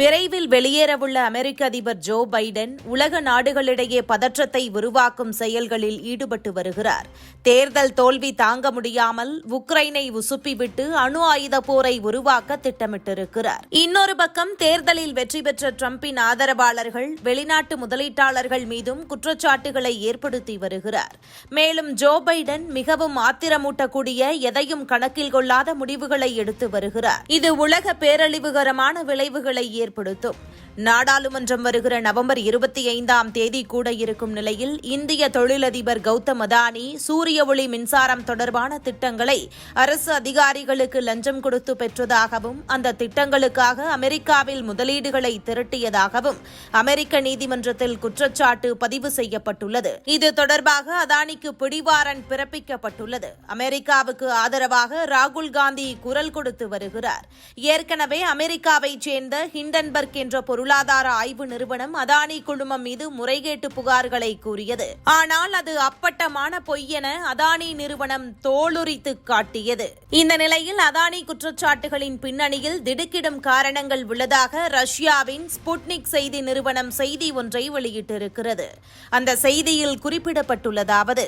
விரைவில் வெளியேறவுள்ள அமெரிக்க அதிபர் Joe Biden உலக நாடுகளிடையே பதற்றத்தை உருவாக்கும் செயல்களில் ஈடுபட்டு வருகிறார். தேர்தல் தோல்வி தாங்க முடியாமல் உக்ரைனை உசுப்பிவிட்டு அணு ஆயுத போரை உருவாக்க திட்டமிட்டிருக்கிறார். இன்னொரு பக்கம் தேர்தலில் வெற்றி பெற்ற டிரம்பின் ஆதரவாளர்கள் வெளிநாட்டு முதலீட்டாளர்கள் மீதும் குற்றச்சாட்டுகளை ஏற்படுத்தி வருகிறார். மேலும் ஜோ பைடன் மிகவும் ஆத்திரமூட்டக்கூடிய எதையும் கணக்கில் கொள்ளாத முடிவுகளை எடுத்து வருகிறார். இது உலக பேரழிவுகரமான விளைவுகளை ஏற்படுத்தும் ஏற்படுத்தும். நாடாளுமன்றம் வருகிற நவம்பர் இருபத்தி ஐந்தாம் தேதி கூட இருக்கும் நிலையில் இந்திய தொழிலதிபர் கௌதம் அதானி சூரிய ஒளி மின்சாரம் தொடர்பான திட்டங்களை அரசு அதிகாரிகளுக்கு லஞ்சம் கொடுத்து பெற்றதாகவும் அந்த திட்டங்களுக்காக அமெரிக்காவில் முதலீடுகளை திரட்டியதாகவும் அமெரிக்க நீதிமன்றத்தில் குற்றச்சாட்டு பதிவு செய்யப்பட்டுள்ளது. இது தொடர்பாக அதானிக்கு பிடிவாரன் பிறப்பிக்கப்பட்டுள்ளது. அமெரிக்காவுக்கு ஆதரவாக ராகுல் காந்தி குரல் கொடுத்து வருகிறார். ஏற்கனவே அமெரிக்காவைச் சேர்ந்த ஹிண்டன் ஹிண்டன்பர்க் என்ற பொருளாதார ஆய்வு நிறுவனம் அதானி குழுமம் மீது முறைகேட்டு புகார்களை கூறியது. ஆனால் அது அப்பட்டமான பொய் என அதானி நிறுவனம் தோலுரித்து காட்டியது. இந்த நிலையில் அதானி குற்றச்சாட்டுகளின் பின்னணியில் திடுக்கிடும் காரணங்கள் உள்ளதாக ரஷ்யாவின் ஸ்புட்னிக் செய்தி நிறுவனம் செய்தி ஒன்றை வெளியிட்டிருக்கிறது. அந்த செய்தியில் குறிப்பிடப்பட்டுள்ளதாவது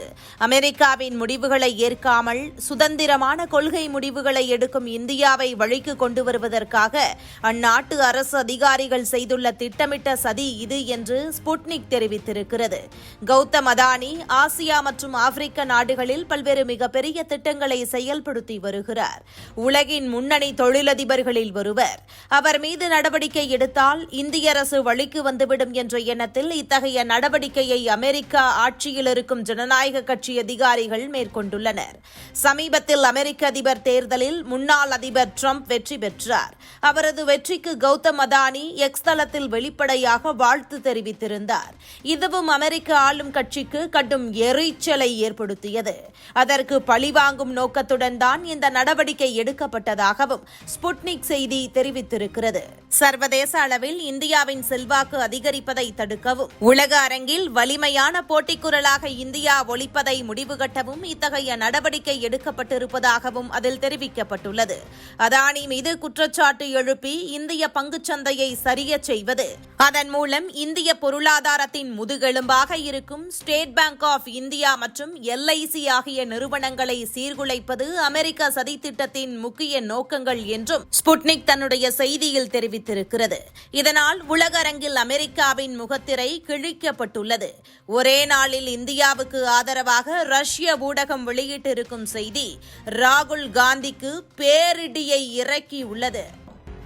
அமெரிக்காவின் முடிவுகளை ஏற்காமல் சுதந்திரமான கொள்கை முடிவுகளை எடுக்கும் இந்தியாவை வழிக்கு கொண்டு வருவதற்காக அந்நாட்டு அரசு அரசு அதிகாரிகள் செய்துள்ள திட்டமிட்ட சதி இது என்று ஸ்புட்னிக் தெரிவித்திருக்கிறது. கௌதம் அதானி ஆசியா மற்றும் ஆப்பிரிக்க நாடுகளில் பல்வேறு மிகப்பெரிய திட்டங்களை செயல்படுத்தி வருகிறார். உலகின் முன்னணி தொழிலதிபர்களில் ஒருவர். அவர் மீது நடவடிக்கை எடுத்தால் இந்திய அரசு வழிக்கு வந்துவிடும் என்ற எண்ணத்தில் இத்தகைய நடவடிக்கையை அமெரிக்கா ஆட்சியில் இருக்கும் ஜனநாயக கட்சி அதிகாரிகள் மேற்கொண்டுள்ளனர். சமீபத்தில் அமெரிக்க அதிபர் தேர்தலில் முன்னாள் அதிபர் ட்ரம்ப் வெற்றி பெற்றார். அவரது வெற்றிக்கு கௌதம் அதானி எக்ஸ் தளத்தில் வெளிப்படையாக வாழ்த்து தெரிவித்திருந்தார். இதுவும் அமெரிக்க ஆளும் கட்சிக்கு கடும் எரிச்சலை ஏற்படுத்தியது. அதற்கு பழிவாங்கும் நோக்கத்துடன் தான் இந்த நடவடிக்கை எடுக்கப்பட்டதாகவும் ஸ்புட்னிக் செய்தி தெரிவித்திருக்கிறது. சர்வதேச அளவில் இந்தியாவின் செல்வாக்கு அதிகரிப்பதை தடுக்கவும் உலக அரங்கில் வலிமையான போட்டிக்குரலாக இந்தியா ஒழிப்பதை முடிவுகட்டவும் இத்தகைய நடவடிக்கை எடுக்கப்பட்டிருப்பதாகவும் அதில் தெரிவிக்கப்பட்டுள்ளது. அதானி மீது குற்றச்சாட்டு எழுப்பி இந்திய சந்தையை சரியச் செய்வது. அதன் மூலம் இந்திய பொருளாதாரத்தின் முதுகெலும்பாக இருக்கும் ஸ்டேட் பேங்க் ஆஃப் இந்தியா மற்றும் எல்ஐசி ஆகிய நிறுவனங்களை சீர்குலைப்பது அமெரிக்க சதித்திட்டத்தின் முக்கிய நோக்கங்கள் என்றும் ஸ்புட்னிக் தன்னுடைய செய்தியில் தெரிவித்திருக்கிறது. இதனால் உலக அரங்கில் அமெரிக்காவின் முகத்திரை கிழிக்கப்பட்டுள்ளது. ஒரே நாளில் இந்தியாவுக்கு ஆதரவாக ரஷ்ய ஊடகம் வெளியிட்டிருக்கும் செய்தி ராகுல் காந்திக்கு பேரிடியை இறக்கியுள்ளது.